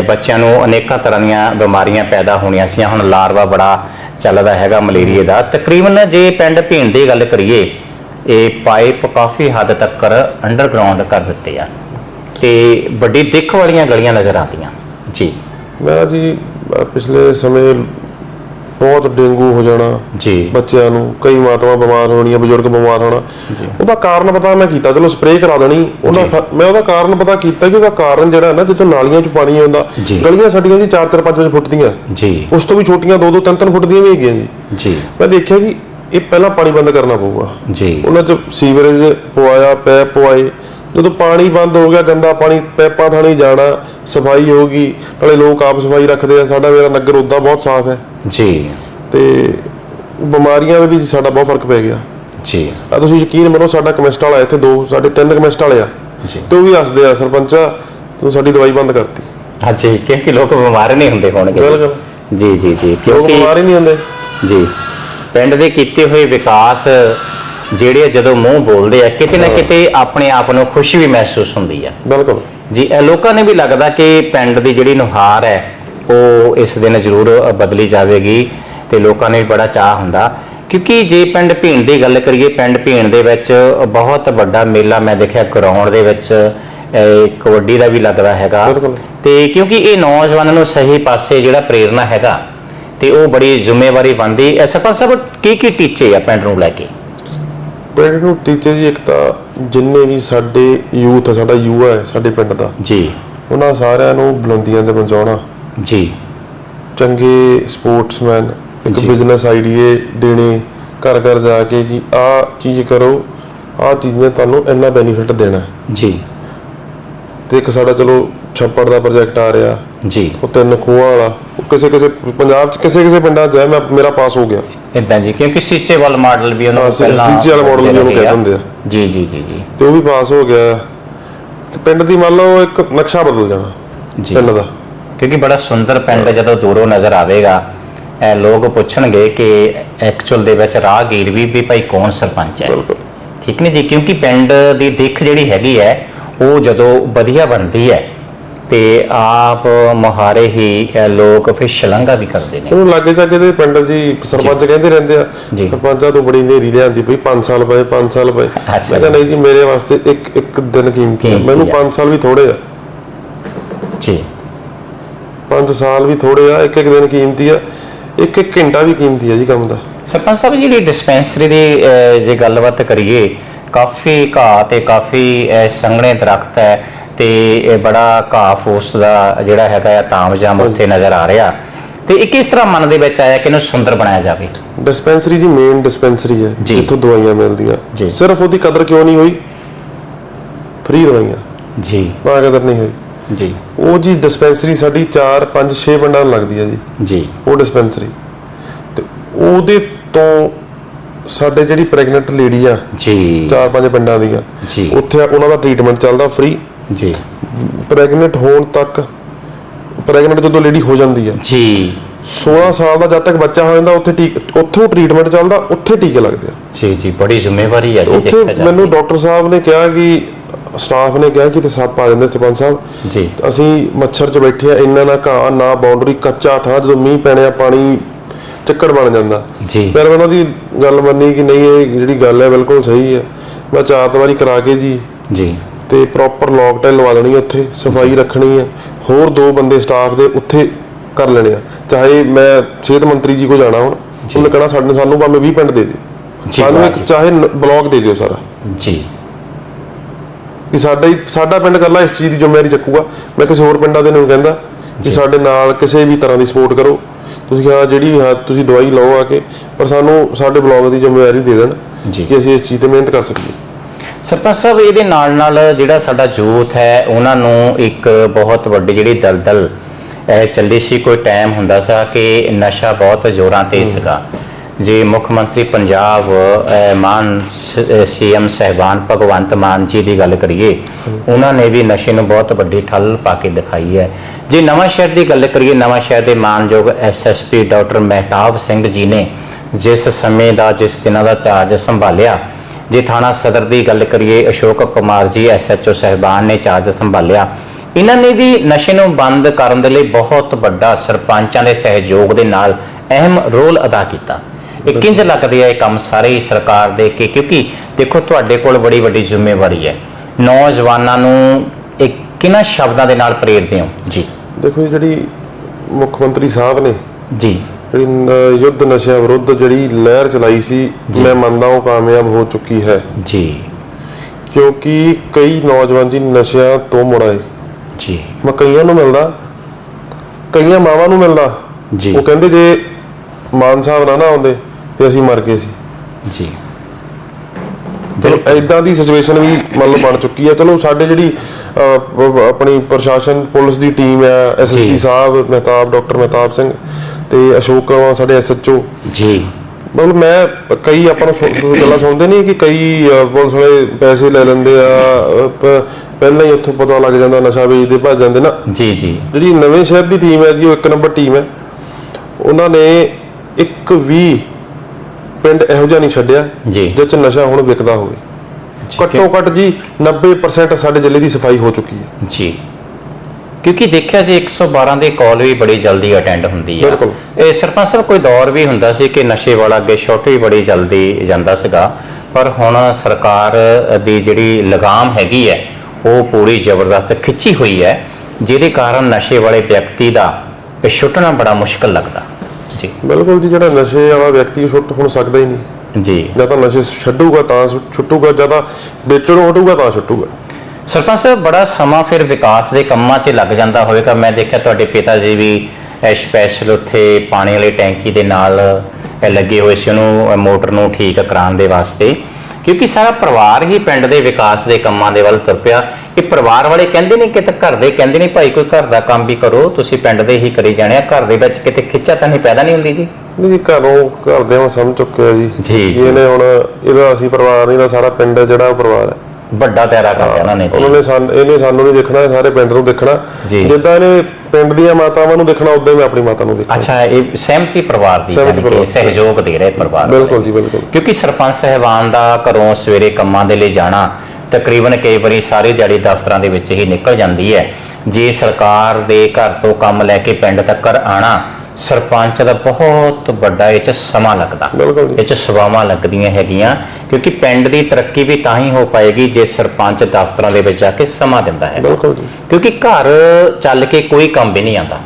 ਬੱਚਿਆਂ ਨੂੰ ਅਨੇਕਾਂ ਤਰ੍ਹਾਂ ਦੀਆਂ ਬਿਮਾਰੀਆਂ ਪੈਦਾ ਹੋਣੀਆਂ ਸੀ ਹੁਣ ਲਾਰਵਾ ਬੜਾ ਚੱਲਦਾ ਹੈਗਾ ਮਲੇਰੀਏ ਦਾ। ਤਕਰੀਬਨ ਜੇ ਪਿੰਡ ਭੀਣ ਦੀ ਗੱਲ ਕਰੀਏ, ਇਹ ਪਾਈਪ ਕਾਫੀ ਹੱਦ ਤੱਕ ਅੰਡਰਗਰਾਉਂਡ ਕਰ ਦਿੱਤੇ ਆ ਤੇ ਵੱਡੀ ਦਿੱਖ ਵਾਲੀਆਂ ਗਲੀਆਂ ਨਜ਼ਰ ਆਉਂਦੀਆਂ। ਜੀ। ਮੈਂ ਜੀ ਪਿਛਲੇ ਸਮੇਂ ਬਹੁਤ ਡੇਂਗੂ ਹੋ ਜਾਣਾ ਜੀ। ਬੱਚਿਆਂ ਨੂੰ ਕਈ ਮਾਤਾਵਾਂ ਬਿਮਾਰ ਹੋਣੀਆਂ ਬਜ਼ੁਰਗ ਬਿਮਾਰ ਹੋਣਾ। ਉਹਦਾ ਕਾਰਨ ਪਤਾ ਮੈਂ ਕੀਤਾ ਚਲੋ ਸਪਰੇਅ ਕਰਾ ਦੇਣੀ ਉਹਦਾ ਫ- ਮੈਂ ਉਹਦਾ ਕਾਰਨ ਪਤਾ ਕੀਤਾ ਕਿ ਉਹਦਾ ਕਾਰਨ ਜਿਹੜਾ ਨਾ ਜਿੱਥੋਂ ਨਾਲੀਆਂ 'ਚ ਪਾਣੀ ਆਉਂਦਾ। ਗਲੀਆਂ ਸਾਡੀਆਂ ਜੀ 4-4 5-5 ਫੁੱਟ ਦੀਆਂ। ਜੀ। ਉਸ ਤੋਂ ਵੀ ਛੋਟੀਆਂ 2-2 3-3 ਫੁੱਟ ਦੀਆਂ ਵੀ ਹੈਗੀਆਂ ਜੀ। ਜੀ। ਮੈਂ ਦੇਖਿਆ ਕਿ ਇਹ ਪਹਿਲਾਂ ਪਾਣੀ ਬੰਦ ਕਰਨਾ ਪਊਗਾ। ਜੀ। ਉਹਨਾਂ 'ਚ ਸੀਵਰੇਜ ਪਵਾਇਆ ਪੈਪ ਪਵਾਏ ਜਦੋਂ ਪਾਣੀ ਬੰਦ ਹੋ ਗਿਆ ਗੰਦਾ ਪਾਣੀ ਪੈਪਾਂ ਥਾਣੀ ਜਾਣਾ ਸਫ਼ਾਈ ਹੋਗੀ ਨਾਲੇ ਲੋਕ ਆਪ ਸਫ਼ਾਈ ਰੱਖਦੇ ਆ। ਸਾਡਾ ਮੇਰਾ ਨਗਰ ਉਦਾਂ ਬਹੁਤ ਸਾਫ਼ ਹੈ। ਜੀ। ਤੇ ਬਿਮਾਰੀਆਂ ਦੇ ਵਿੱਚ ਸਾਡਾ ਬਹੁਤ ਫ਼ਰਕ ਪੈ ਗਿਆ। ਜੀ। ਆ ਤੁਸੀਂ ਯਕੀਨ ਮੰਨੋ ਸਾਡਾ ਕਮਿਸਟ ਵਾਲਾ ਇੱਥੇ ਦੋ ਸਾਡੇ ਤਿੰਨ ਕਮਿਸਟ ਵਾਲੇ ਆ। ਜੀ। ਤੇ ਉਹ ਵੀ ਹੱਸਦੇ ਆ ਸਰਪੰਚਾ ਤੂੰ ਸਾਡੀ ਦਵਾਈ ਬੰਦ ਕਰਤੀ। ਹਾਂਜੀ ਕਿਉਂਕਿ ਲੋਕ ਬਿਮਾਰ ਨਹੀਂ ਹੁੰਦੇ ਹੋਣਗੇ। ਬਿਲਕੁਲ। ਜੀ ਜੀ ਜੀ ਲੋਕ ਕਿਉਂਕਿ ਬਿਮਾਰ ਹੀ ਨਹੀਂ ਹੁੰਦੇ। ਜੀ ਪਿੰਡ ਦੇ ਕੀਤੇ ਹੋਏ ਵਿਕਾਸ ਜਿਹੜੇ ਜਦੋਂ ਮੂੰਹ ਬੋਲਦੇ ਆ ਕਿਤੇ ਨਾ ਕਿਤੇ ਆਪਣੇ ਆਪ ਨੂੰ ਖੁਸ਼ੀ ਵੀ ਮਹਿਸੂਸ ਹੁੰਦੀ ਆ। ਬਿਲਕੁਲ। ਜੀ ਇਹ ਲੋਕਾਂ ਨੇ ਵੀ ਲੱਗਦਾ ਕਿ ਪਿੰਡ ਦੀ ਜਿਹੜੀ ਨੁਹਾਰ ਹੈ ਉਹ ਇਸ ਦਿਨ ਜ਼ਰੂਰ ਬਦਲੀ ਜਾਵੇਗੀ ਤੇ ਲੋਕਾਂ ਨੇ ਵੀ ਬੜਾ ਚਾਹ ਹੁੰਦਾ। ਕਿਉਂਕਿ ਜੇ ਪਿੰਡ ਭੀਣ ਦੀ ਗੱਲ ਕਰੀਏ ਪਿੰਡ ਭੀਣ ਦੇ ਵਿੱਚ ਬਹੁਤ ਵੱਡਾ ਮੇਲਾ ਮੈਂ ਦੇਖਿਆ ਗਰਾਊਂਡ ਦੇ ਵਿੱਚ ਕਬੱਡੀ ਦਾ ਵੀ ਲੱਗਦਾ ਹੈਗਾ। ਤੇ ਕਿਉਂਕਿ ਇਹ ਨੌਜਵਾਨਾਂ ਨੂੰ ਸਹੀ ਪਾਸੇ ਜਿਹੜਾ ਪ੍ਰੇਰਣਾ ਹੈਗਾ ਤੇ ਉਹ ਬੜੀ ਜ਼ਿੰਮੇਵਾਰੀ ਬਣਦੀ। ਸਰਪੰਚ ਸਾਹਿਬ ਕੀ ਕੀ ਟੀਚੇ ਆ ਪਿੰਡ ਨੂੰ ਲੈ ਕੇ? ਪਿੰਡ ਨੂੰ ਟੀਚੇ ਜੀ ਇੱਕ ਤਾਂ ਜਿੰਨੇ ਵੀ ਸਾਡੇ ਯੂਥ ਹੈ ਸਾਡਾ ਯੂਆ ਹੈ ਸਾਡੇ ਪਿੰਡ ਦਾ ਜੀ। ਉਹਨਾਂ ਸਾਰਿਆਂ ਨੂੰ ਬੁਲੰਦੀਆਂ ਤੇ ਪਹੁੰਚਾਉਣਾ। ਜੀ। ਚੰਗੇ ਸਪੋਰਟਸਮੈਨ ਇੱਕ ਜੀ। ਬਿਜ਼ਨਸ ਆਈਡੀਏ ਦੇਣੇ ਘਰ ਘਰ ਜਾ ਕੇ ਕਿ ਆ ਚੀਜ਼ ਕਰੋ ਆ ਚੀਜ਼ ਨੇ ਤੁਹਾਨੂੰ ਇੰਨਾ ਬੈਨੀਫਿਟ ਦੇਣਾ ਹੈ। ਜੀ। ਤੇ ਇੱਕ ਸਾਡਾ ਚਲੋ ਛੱਪੜ ਦਾ ਪ੍ਰੋਜੈਕਟ ਆ ਰਿਹਾ। ਜੀ। ਉਹ ਤਿੰਨ ਖੂਹਾਂ ਵਾਲਾ ਉਹ ਕਿਸੇ ਕਿਸੇ ਪੰਜਾਬ 'ਚ ਕਿਸੇ ਕਿਸੇ ਪਿੰਡਾਂ 'ਚ ਹੈ ਮੈਂ ਮੇਰਾ ਪਾਸ ਹੋ ਗਿਆ। ਇਦਾਂ ਜੀ ਕਿਉਂਕਿ ਸੀਚੇਵਾਲ ਮਾਡਲ ਵੀ ਉਹਨੂੰ ਹਾਂ, ਸੀ- ਸੀਚੇਵਾਲ model ਵੀ ਉਹਨੂੰ ਕਹਿ ਦਿੰਦੇ ਆ। ਜੀ ਜੀ ਜੀ ਜੀ। ਤੇ ਉਹ ਵੀ ਪਾਸ ਹੋ ਗਿਆ। ਤੇ ਪਿੰਡ ਦੀ ਮੰਨ ਲਓ ਇੱਕ ਨਕਸ਼ਾ ਬਦਲ ਜਾਣਾ ਜੀ। ਪਿੰਡ ਦਾ। ਕਿਉਂਕਿ ਬੜਾ ਸੁੰਦਰ ਪਿੰਡ ਜਦੋਂ ਦੂਰੋਂ ਨਜ਼ਰ ਆਵੇਗਾ ਇਹ ਲੋਕ ਪੁੱਛਣਗੇ ਕਿ ਐਕਚੁਅਲ ਦੇ ਵਿੱਚ ਰਾਹਗੀਰ ਵੀ ਵੀ ਭਾਈ ਕੌਣ ਸਰਪੰਚ ਹੈ? ਬਿਲਕੁਲ। ਠੀਕ ਨੇ ਜੀ? ਕਿਉਂਕਿ ਪਿੰਡ ਦੀ ਦਿੱਖ ਜਿਹੜੀ ਹੈਗੀ ਹੈ ਉਹ ਜਦੋਂ ਵਧੀਆ ਬਣਦੀ ਹੈ ਤੇ ਆਪ ਮੁਹਾਰੇ ਹੀ ਲੋਕ ਫਿਰ ਸ਼ਲਾਘਾ ਵੀ ਕਰਦੇ ਨੇ। ਉਹਨੂੰ ਲਾਗੇ ਕੇ ਦੇ ਪਿੰਡ ਜੀ ਸਰਪੰਚ ਕਹਿੰਦੇ ਰਹਿੰਦੇ ਆ। ਸਰਪੰਚਾਂ ਤੋਂ ਬੜੀ ਨੇਰੀ ਲਿਆਂਦੀ ਪਈ 5 ਸਾਲ ਪਏ 5 ਸਾਲ ਪਏ। ਮੈਂ ਕਿਹਾ ਨਹੀਂ ਜੀ ਮੇਰੇ ਵਾਸਤੇ ਇੱਕ ਇੱਕ ਦਿਨ ਕੀਮਤੀ ਹੈ ਮੈਨੂੰ ਆ। 5 ਸਾਲ ਵੀ ਥੋੜੇ ਆ। ਜੀ। 5 ਸਾਲ ਵੀ ਥੋੜੇ ਆ ਇੱਕ ਇੱਕ ਦਿਨ ਕੀਮਤੀ ਆ। ਇੱਕ ਇੱਕ ਘੰਟਾ ਵੀ ਕੀਮਤੀ ਆ ਜੀ ਕੰਮ ਦਾ। ਸਰਪੰਚ ਸਾਹਿਬ ਜਿਹੜੀ ਡਿਸਪੈਂਸਰੀ ਦੀ ਜੇ ਗੱਲਬਾਤ ਕਰੀਏ ਕਾਫੀ ਘਾਹ ਤੇ ਕਾਫੀ ਸੰਘਣੇ ਦਰਖਤ ਹੈ। ਤੇ ਇਹ ਬੜਾ ਘਾਹ ਫੂਸ ਦਾ ਜਿਹੜਾ ਹੈਗਾ ਆ ਤਾਮਜਾਮ ਉੱਥੇ ਨਜ਼ਰ ਆ ਰਿਹਾ। ਤੇ ਇਹ ਕਿਸ ਤਰ੍ਹਾਂ ਮਨ ਦੇ ਵਿੱਚ ਆਇਆ ਕਿ ਇਹਨੂੰ ਸੁੰਦਰ ਬਣਾਇਆ ਜਾਵੇ। ਡਿਸਪੈਂਸਰੀ ਜੀ ਮੇਨ ਡਿਸਪੈਂਸਰੀ ਹੈ ਜੀ। ਜਿੱਥੋਂ ਦਵਾਈਆਂ ਜੀ। ਮਿਲਦੀਆਂ ਸਿਰਫ ਉਹਦੀ ਕਦਰ ਕਿਉਂ ਨਹੀਂ ਹੋਈ? ਫ੍ਰੀ ਦਵਾਈਆਂ। ਜੀ। ਤਾਂ ਕਦਰ ਨਹੀਂ ਹੋਈ। ਜੀ। ਉਹ ਜੀ ਡਿਸਪੈਂਸਰੀ ਸਾਡੀ 4 5 6 ਪਿੰਡਾਂ ਨੂੰ ਲੱਗਦੀ ਹੈ ਜੀ। ਜੀ। ਉਹ ਡਿਸਪੈਂਸਰੀ ਤੇ ਉਹਦੇ ਤੋਂ ਸਾਡੇ ਜਿਹੜੀ ਪ੍ਰੈਗਨੈਂਟ ਲੇਡੀ ਆ ਜੀ। ਚਾਰ ਪੰਜ ਪਿੰਡਾਂ ਦੀਆਂ ਜੀ। ਉੱਥੇ ਉਹਨਾਂ ਦਾ ਟ੍ਰੀਟਮੈਂਟ ਚੱਲਦਾ ਫ੍ਰੀ ਜੀ। ਪ੍ਰੈਗਨੈਂਟ ਹੋਣ ਤੱਕ ਪ੍ਰੈਗਨੈਂਟ ਜਦੋਂ ਲੇਡੀ ਹੋ ਜਾਂਦੀ ਆ ਜੀ। 16 ਸਾਲ ਦਾ ਜਦ ਤੱਕ ਬੱਚਾ ਹੋ ਜਾਂਦਾ ਉੱਥੇ ਟੀਕ ਉੱਥੋਂ ਟ੍ਰੀਟਮੈਂਟ ਚੱਲਦਾ ਉੱਥੇ ਟੀਕੇ ਲੱਗਦੇ ਆ। ਜੀ ਜੀ ਬੜੀ ਜ਼ਿੰਮੇਵਾਰੀ ਹੈ ਜੀ ਉੱਥੇ ਮੈਨੂੰ ਡਾਕਟਰ ਸਾਹਿਬ ਨੇ ਕਿਹਾ ਕਿ ਸਟਾਫ ਨੇ ਕਿਹਾ ਕਿ ਤੇ ਸੱਪ ਆ ਜਾਂਦੇ ਸਰਪੰਚ ਸਾਹਿਬ। ਜੀ। ਅਸੀਂ ਮੱਛਰ 'ਚ ਬੈਠੇ ਆ ਇੰਨਾ ਨਾ ਘਾਹ ਨਾ ਬਾਉਂਡਰੀ ਕੱਚਾ ਥਾਂ ਜਦੋਂ ਮੀਂਹ ਪੈਣਿਆ ਪਾਣੀ ਚੱਕੜ ਬਣ ਜਾਂਦਾ। ਜੀ। ਮੈਂ ਉਹਨਾਂ ਦੀ ਗੱਲ ਮੰਨੀ ਕਿ ਨਹੀਂ ਇਹ ਜਿਹੜੀ ਗੱਲ ਹੈ ਬਿਲਕੁਲ ਸਹੀ ਹੈ। ਮੈਂ ਚਾਰ ਵਾਰੀ ਕਰਾ ਕੇ ਜੀ। ਜੀ। ਤੇ ਪ੍ਰੋਪਰ ਲੌਕ ਟਾਈਲ ਲਵਾ ਦੇਣੀ ਹੈ ਉੱਥੇ ਸਫ਼ਾਈ ਰੱਖਣੀ ਹੈ ਹੋਰ ਦੋ ਬੰਦੇ ਸਟਾਫ ਦੇ ਉੱਥੇ ਕਰ ਲੈਣੇ ਆ। ਚਾਹੇ ਮੈਂ ਸਿਹਤ ਮੰਤਰੀ ਜੀ ਕੋ ਜਾਣਾ ਹੁਣ ਉਹਨੇ ਕਹਿਣਾ ਸਾਡੇ ਸਾਨੂੰ ਭਾਵੇਂ 20 ਪਿੰਡ ਦੇ ਦਿਓ ਸਾਨੂੰ ਇੱਕ। ਚਾਹੇ ਬਲੌਕ ਦੇ ਦਿਓ ਸਾਰਾ। ਜੀ। ਕਿ ਸਾਡਾ ਹੀ ਸਾਡਾ ਪਿੰਡ ਇਕੱਲਾ ਇਸ ਚੀਜ਼ ਦੀ ਜ਼ਿੰਮੇਵਾਰੀ ਚੱਕੂਗਾ। ਮੈਂ ਕਿਸੇ ਹੋਰ ਪਿੰਡਾਂ ਦੇ ਨੂੰ ਕਹਿੰਦਾ ਕਿ ਸਾਡੇ ਨਾਲ ਕਿਸੇ ਵੀ ਤਰ੍ਹਾਂ ਦੀ ਸਪੋਰਟ ਕਰੋ। ਤੁਸੀਂ ਹਾਂ ਜਿਹੜੀ ਹਾਂ ਤੁਸੀਂ ਦਵਾਈ ਲਓ ਆ ਕੇ ਪਰ ਸਾਨੂੰ ਸਾਡੇ ਬਲੌਗ ਦੀ ਜ਼ਿੰਮੇਵਾਰੀ ਦੇ ਦੇਣ। ਕਿ ਅਸੀਂ ਇਸ ਚੀਜ਼ ਤੇ ਮਿਹਨਤ ਕਰ ਸਕੀਏ। ਸਰਪੰਚ ਸਾਹਿਬ ਇਹਦੇ ਨਾਲ ਨਾਲ ਜਿਹੜਾ ਸਾਡਾ ਯੂਥ ਹੈ ਉਹਨਾਂ ਨੂੰ ਇੱਕ ਬਹੁਤ ਵੱਡੀ ਜਿਹੜੀ ਦਲਦਲ ਚੱਲੀ ਸੀ ਕੋਈ ਟਾਈਮ ਹੁੰਦਾ ਸੀ ਕਿ ਨਸ਼ਾ ਬਹੁਤ ਜ਼ੋਰਾਂ ਤੇ ਸੀਗਾ। ਜੇ ਮੁੱਖ ਮੰਤਰੀ ਪੰਜਾਬ ਮਾਨ ਸੀਐਮ ਸਹਿਬਾਨ ਭਗਵੰਤ ਮਾਨ ਜੀ ਦੀ ਗੱਲ ਕਰੀਏ ਉਹਨਾਂ ਨੇ ਵੀ ਨਸ਼ੇ ਨੂੰ ਬਹੁਤ ਵੱਡੀ ਠੱਲ ਪਾ ਕੇ ਦਿਖਾਈ ਹੈ। ਜੇ ਨਵਾਂ ਸ਼ਹਿਰ ਦੀ ਗੱਲ ਕਰੀਏ ਨਵਾਂ ਸ਼ਹਿਰ ਦੇ ਮਾਨਯੋਗ ਐਸਐਸਪੀ ਡਾਕਟਰ ਮਹਿਤਾਬ ਸਿੰਘ ਜੀ ਨੇ ਜਿਸ ਸਮੇਂ ਦਾ ਜਿਸ ਦਿਨਾਂ ਦਾ ਚਾਰਜ ਸੰਭਾਲਿਆ ਜੇ ਥਾਣਾ ਸਦਰ ਦੀ ਗੱਲ ਕਰੀਏ ਅਸ਼ੋਕ ਕੁਮਾਰ ਜੀ ਐਸਐਚਓ ਸਹਿਬਾਨ ਨੇ ਚਾਰਜ ਸੰਭਾਲਿਆ। ਇਹਨਾਂ ਨੇ ਵੀ ਨਸ਼ੇ ਨੂੰ ਬੰਦ ਕਰਨ ਦੇ ਲਈ ਬਹੁਤ ਵੱਡਾ ਸਰਪੰਚਾਂ ਦੇ ਸਹਿਯੋਗ ਦੇ ਨਾਲ ਅਹਿਮ ਰੋਲ ਅਦਾ ਕੀਤਾ। ਇਹ ਕਿੰਜ ਲੱਗਦੇ ਆ ਇਹ ਕੰਮ ਸਾਰੇ ਸਰਕਾਰ ਦੇ? ਕੇ ਕਿਉਂਕਿ ਦੇਖੋ ਤੁਹਾਡੇ ਕੋਲ ਬੜੀ ਵੱਡੀ ਜ਼ਿੰਮੇਵਾਰੀ ਹੈ। ਨੌਜਵਾਨਾਂ ਨੂੰ ਇਹ ਕਿਹਨਾਂ ਸ਼ਬਦਾਂ ਦੇ ਨਾਲ ਪ੍ਰੇਰਦੇ ਹੋ? ਜੀ। ਦੇਖੋ ਜਿਹੜੀ ਮੁੱਖ ਮੰਤਰੀ ਸਾਹਿਬ ਨੇ ਜੀ। ਜਿਹੜੀ ਯੁੱਧ ਨਸ਼ਿਆਂ ਵਿਰੁੱਧ ਜਿਹੜੀ ਲਹਿਰ ਚਲਾਈ ਸੀ ਮੈਂ ਮੰਨਦਾ ਉਹ ਕਾਮਯਾਬ ਹੋ ਚੁੱਕੀ ਹੈ। ਜੀ। ਕਿਉਂਕਿ ਕਈ ਨੌਜਵਾਨ ਜੀ ਨਸ਼ਿਆਂ ਤੋਂ ਮੁੜ ਆਏ। ਜੀ। ਮੈਂ ਕਈਆਂ ਨੂੰ ਮਿਲਦਾ ਕਈਆਂ ਮਾਵਾਂ ਨੂੰ ਮਿਲਦਾ। ਜੀ। ਉਹ ਕਹਿੰਦੇ ਜੇ ਮਾਨ ਸਾਹਿਬ ਨਾ ਨਾ ਆਉਂਦੇ ਤੇ ਅਸੀਂ ਮਰ ਗਏ ਸੀ। ਜੀ। ਚਲੋ ਐਦਾਂ ਦੀ ਸਿਚੁਏਸ਼ਨ ਵੀ ਮੰਨ ਲਓ ਬਣ ਚੁੱਕੀ ਹੈ। ਚਲੋ ਸਾਡੇ ਜਿਹੜੀ ਆਪਣੀ ਪ੍ਰਸ਼ਾਸਨ ਪੁਲਿਸ ਦੀ ਟੀਮ ਹੈ। ਐਸਐਸਪੀ ਸਾਹਿਬ ਮਹਿਤਾਬ ਡਾਕਟਰ ਮਹਿਤਾਬ ਸਿੰਘ ਤੇ ਅਸ਼ੋਕ ਕਰਵਾ ਸਾਡੇ ਐਸਐਚਓ ਜੀ। ਮਤਲਬ ਮੈਂ ਕਈ ਆਪਾਂ ਨੂੰ ਸੁਣ- ਗੱਲਾਂ ਸੁਣਦੇ ਨਹੀਂ ਕਿ ਕਈ ਅਹ, ਪੁਲਿਸ ਵਾਲੇ ਪੈਸੇ ਲੈ ਲੈਂਦੇ ਆ ਅਹ, ਪ- ਪਹਿਲਾਂ ਹੀ ਉੱਥੋਂ ਪਤਾ ਲੱਗ ਜਾਂਦਾ ਨਸ਼ਾ ਵੇਚਦੇ ਭੱਜ ਜਾਂਦੇ ਨਾ। ਜੀ ਜੀ। ਜਿਹੜੀ ਨਵੇਂ ਸ਼ਹਿਰ ਦੀ ਟੀਮ ਹੈ ਜੀ ਉਹ ਇੱਕ ਨੰਬਰ ਟੀਮ ਹੈ। ਉਹਨਾਂ ਨੇ ਇੱਕ ਵੀ ਪਿੰਡ ਇਹੋ ਜਿਹਾ ਨਹੀਂ ਛੱਡਿਆ ਜੀ। ਜਿਹ ਚ ਨਸ਼ਾ ਹੁਣ ਵਿਕਦਾ ਹੋਵੇ। ਘੱਟੋ ਘੱਟ ਜੀ 90% ਸਾਡੇ ਜ਼ਿਲ੍ਹੇ ਦੀ ਸਫ਼ਾਈ ਹੋ ਚੁੱਕੀ ਹੈ। ਜੀ। ਕਿਉਂਕਿ ਦੇਖਿਆ ਜੀ 112 ਦੀ ਕਾਲ ਵੀ ਬੜੀ ਜਲਦੀ ਅਟੈਂਡ ਹੁੰਦੀ ਆ। ਬਿਲਕੁਲ। ਇਹ ਸਰਪੰਚ ਸਾਹਿਬ ਕੋਈ ਦੌਰ ਵੀ ਹੁੰਦਾ ਸੀ ਕਿ ਨਸ਼ੇ ਵਾਲਾ ਅੱਗੇ ਸ਼ਾਟ ਵੀ ਬੜੀ ਜਲਦੀ ਜਾਂਦਾ ਸੀਗਾ। ਪਰ ਹੁਣ ਸਰਕਾਰ ਦੀ ਜਿਹੜੀ ਲਗਾਮ ਹੈਗੀ ਹੈ ਉਹ ਪੂਰੀ ਜ਼ਬਰਦਸਤ ਖਿੱਚੀ ਹੋਈ ਹੈ ਜਿਹਦੇ ਕਾਰਨ ਨਸ਼ੇ ਵਾਲੇ ਵਿਅਕਤੀ ਦਾ ਛੁੱਟਣਾ ਬੜਾ ਮੁਸ਼ਕਲ ਲੱਗਦਾ। ਜੀ। ਬਿਲਕੁਲ ਜੀ ਜਿਹੜਾ ਨਸ਼ੇ ਵਾਲਾ ਵਿਅਕਤੀ ਛੁੱਟ ਹੁਣ ਸਕਦਾ ਹੀ ਨਹੀਂ। ਜੀ। ਜਾਂ ਤਾਂ ਨਸ਼ੇ ਛੱਡੂਗਾ ਤਾਂ ਛੁੱਟੂਗਾ ਜਾਂ ਤਾਂ ਵੇਚਣੋਂ ਹਟੂਗਾ ਤਾਂ ਛੁੱਟੂਗਾ। ਸਰਪੰਚ ਸਾਹਿਬ ਬੜਾ ਸਮਾਂ ਫਿਰ ਵਿਕਾਸ ਦੇ ਕੰਮਾਂ 'ਚ ਲੱਗ ਜਾਂਦਾ ਹੋਵੇਗਾ। ਮੈਂ ਦੇਖਿਆ ਤੁਹਾਡੇ ਪਿਤਾ ਜੀ ਵੀ ਸਪੈਸ਼ਲ ਉੱਥੇ ਪਾਣੀ ਵਾਲੀ ਟੈਂਕੀ ਦੇ ਨਾਲ ਲੱਗੇ ਹੋਏ ਸੀ ਉਹਨੂੰ ਮੋਟਰ ਨੂੰ ਠੀਕ ਕਰਾਉਣ ਦੇ ਵਾਸਤੇ। ਕਿਉਂਕਿ ਸਾਰਾ ਪਰਿਵਾਰ ਹੀ ਪਿੰਡ ਦੇ ਵਿਕਾਸ ਦੇ ਕੰਮਾਂ ਦੇ ਵੱਲ ਤੁਰ ਪਿਆ। ਇਹ ਪਰਿਵਾਰ ਵਾਲੇ ਕਹਿੰਦੇ ਨੇ ਕਿਤੇ ਘਰ ਦੇ ਕਹਿੰਦੇ ਨੇ ਭਾਈ ਕੋਈ ਘਰ ਦਾ ਕੰਮ ਵੀ ਕਰੋ ਤੁਸੀਂ ਪਿੰਡ ਦੇ ਹੀ ਕਰੀ ਜਾਣੇ ਆ। ਘਰ ਦੇ ਵਿੱਚ ਕਿਤੇ ਖਿੱਚਾ ਤਾਂ ਨਹੀਂ ਪੈਦਾ ਨਹੀਂ ਹੁੰਦੀ ਜੀ? ਨਹੀਂ ਜੀ ਘਰੋਂ ਘਰਦੇ ਹੁਣ ਸਮਝ ਚੁੱਕੇ ਆ ਜੀ ਜੀ, ਕਿ। ਇਹਨੇ ਹੁਣ ਇਹਦਾ ਅਸੀਂ ਪਰਿਵਾਰ ਨਹੀਂ ਦਾ ਸਾਰਾ ਪਿੰਡ ਜਿਹੜਾ ਉਹ ਪਰਿਵਾਰ ਹੈ। ਵੱਡਾ ਤਿਆਰਾ ਕਰ ਲਿਆ ਉਹਨਾਂ ਨੇ ਉਹਨਾਂ ਨੇ ਸਾਨੂੰ ਇਹਨੇ ਸਾਨੂੰ ਨਹੀਂ ਦੇਖਣਾ ਸਾਰੇ ਪਿੰਡ ਨੂੰ ਦੇਖਣਾ। ਜਿੱਦਾਂ ਇਹਨੇ ਪਿੰਡ ਦੀਆਂ ਮਾਤਾਵਾਂ ਨੂੰ ਦੇਖਣਾ ਉਦਾਂ ਹੀ ਮੈਂ ਆਪਣੀ ਮਾਤਾ ਨੂੰ ਦੇਖਣਾ ਅੱਛਾ ਇਹ ਸਹਿਮਤੀ ਪਰਿਵਾਰ ਦੀ ਯਾਨੀ। ਸਹਿਯੋਗ ਦੇ ਰਹੇ ਪਰਿਵਾਰ। ਬਿਲਕੁਲ ਜੀ ਬਿਲਕੁਲ ਕਿਉਂਕਿ ਸਰਪੰਚ ਸਹਿਬਾਨ ਦਾ ਘਰੋਂ ਸਵੇਰੇ ਕੰਮਾਂ ਦੇ ਲਈ ਜਾਣਾ ਤਕਰੀਬਨ ਕਈ ਵਾਰੀ ਸਾਰੀ ਦਿਹਾੜੀ ਦਫ਼ਤਰਾਂ ਦੇ ਵਿੱਚ ਹੀ ਨਿਕਲ ਜਾਂਦੀ ਹੈ ਜੇ ਸਰਕਾਰ ਦੇ ਘਰ ਤੋਂ ਕੰਮ ਲੈ ਕੇ ਪਿੰਡ ਤੱਕ ਆਣਾ ਸਰਪੰਚ ਦਾ ਬਹੁਤ ਵੱਡਾ ਇਹ ਚ ਸਮਾਂ ਲੱਗਦਾ ਬਿਲਕੁਲ। ਇਹ ਚ ਸਵਾਵਾਂ ਲੱਗਦੀਆਂ ਹੈਗੀਆਂ ਕਿਉਂਕਿ ਪਿੰਡ ਦੀ ਤਰੱਕੀ ਵੀ ਤਾਂ ਹੀ ਹੋ ਪਾਏਗੀ ਜੇ ਸਰਪੰਚ ਦਫ਼ਤਰਾਂ ਦੇ ਵਿੱਚ ਜਾ ਕੇ ਸਮਾਂ ਦਿੰਦਾ ਹੈ ਬਿਲਕੁਲ ਜੀ ਕਿਉਂਕਿ ਘਰ ਚੱਲ ਕੇ ਕੋਈ ਕੰਮ ਵੀ ਨਹੀਂ ਆਉਂਦਾ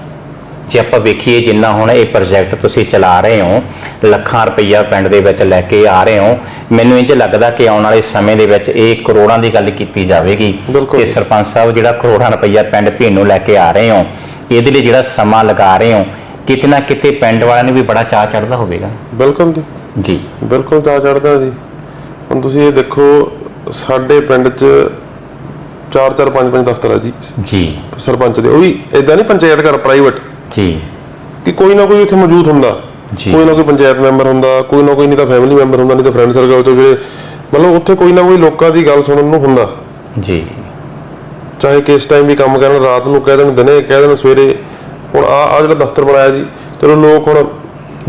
ਜੇ ਆਪਾਂ ਵੇਖੀਏ ਜਿੰਨਾ ਹੁਣ ਇਹ ਪ੍ਰੋਜੈਕਟ ਤੁਸੀਂ ਚਲਾ ਰਹੇ ਹੋ ਲੱਖਾਂ ਰੁਪਈਆ ਪਿੰਡ ਦੇ ਵਿੱਚ ਲੈ ਕੇ ਆ ਰਹੇ ਹੋ ਮੈਨੂੰ ਇੰਜ ਲੱਗਦਾ ਕਿ ਆਉਣ ਵਾਲੇ ਸਮੇਂ ਦੇ ਵਿੱਚ ਇਹ ਕਰੋੜਾਂ ਦੀ ਗੱਲ ਕੀਤੀ ਜਾਵੇਗੀ ਕਿ। ਸਰਪੰਚ ਸਾਹਿਬ ਜਿਹੜਾ ਕਰੋੜਾਂ ਰੁਪਈਆ ਪਿੰਡ ਭੀਣ ਨੂੰ ਲੈ ਕੇ ਆ ਰਹੇ ਹੋ ਇਹਦੇ ਲਈ ਜਿਹੜਾ ਸਮਾਂ ਲਗਾ ਰਹੇ ਹੋ ਕਿਤੇ ਨਾ ਕਿਤੇ ਪਿੰਡ ਵਾਲਿਆਂ ਨੂੰ ਵੀ ਬੜਾ ਚਾਅ ਚੜਦਾ ਹੋਵੇਗਾ। ਬਿਲਕੁਲ ਜੀ। ਜੀ। ਬਿਲਕੁਲ ਤਾਂ ਚੜਦਾ ਜੀ। ਹੁਣ ਤੁਸੀਂ ਇਹ ਦੇਖੋ ਸਾਡੇ ਪਿੰਡ 'ਚ ਚਾਰ ਚਾਰ ਪੰਜ ਪੰਜ ਦਫ਼ਤਰ ਆ ਜੀ। ਜੀ। ਸਰਪੰਚ ਦੇ। ਉਹ ਵੀ ਇਦਾਂ ਨਹੀਂ ਪੰਚਾਇਤ ਘਰ ਪ੍ਰਾਈਵੇਟ ਜੀ। ਕਿ ਕੋਈ ਨਾ ਕੋਈ ਉੱਥੇ ਮੌਜੂਦ ਹੁੰਦਾ। ਕੋਈ ਨਾ ਕੋਈ ਪੰਚਾਇਤ ਮੈਂਬਰ ਹੁੰਦਾ ਕੋਈ ਨਾ ਕੋਈ ਨਹੀਂ ਤਾਂ ਫੈਮਿਲੀ ਮੈਂਬਰ ਹੁੰਦਾ ਨਹੀਂ ਤਾਂ ਫਰੈਂਡ ਸਰਕਲ ਤੋਂ ਜਿਹੜੇ ਮਤਲਬ ਉੱਥੇ ਕੋਈ ਨਾ ਕੋਈ ਲੋਕਾਂ ਦੀ ਗੱਲ ਸੁਣਨ ਨੂੰ ਹੁੰਦਾ। ਜੀ। ਚਾਹੇ ਕਿਸ ਟਾਈਮ ਵੀ ਕੰਮ ਕਰਨ ਰਾਤ ਨੂੰ ਕਹਿ ਦੇਣ ਦਿਨੇ ਕਹਿ ਦੇਣ ਸਵੇਰੇ ਹੁਣ ਆ ਆ ਜਿਹੜਾ ਦਫ਼ਤਰ ਬਣਾਇਆ ਜੀ ਚਲੋ ਲੋਕ ਹੁਣ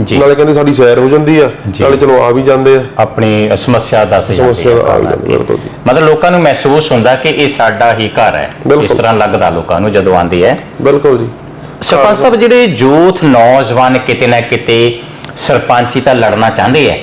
ਜੀ। ਨਾਲੇ ਕਹਿੰਦੇ ਸਾਡੀ ਸੈਰ ਹੋ ਜਾਂਦੀ ਆ। ਨਾਲੇ ਚਲੋ ਆ ਵੀ ਜਾਂਦੇ ਆ। ਆਪਣੀ ਸਮੱਸਿਆ ਦੱਸ ਜਾਂਦੇ ਸਮੱਸਿਆ ਆ ਆ ਵੀ ਜਾਂਦੀ, ਬਿਲਕੁਲ ਜੀ। ਮਤਲਬ ਲੋਕਾਂ ਨੂੰ ਮਹਿਸੂਸ ਹੁੰਦਾ ਕਿ ਇਹ ਸਾਡਾ ਹੀ ਘਰ ਹੈ। ਇਸ। ਤਰ੍ਹਾਂ ਲੱਗਦਾ ਲੋਕਾਂ ਨੂੰ ਜਦੋਂ ਆਉਂਦੀ ਹੈ ਬਿਲਕੁਲ ਜੀ। ਸਰਪੰਚ ਸਾਹਿਬ ਜਿਹੜੇ ਯੂਥ ਨੌਜਵਾਨ ਕਿਤੇ ਨਾ ਕਿਤੇ ਸਰਪੰਚੀ ਤਾਂ ਲੜਨਾ ਚਾਹੁੰਦੇ ਹੈ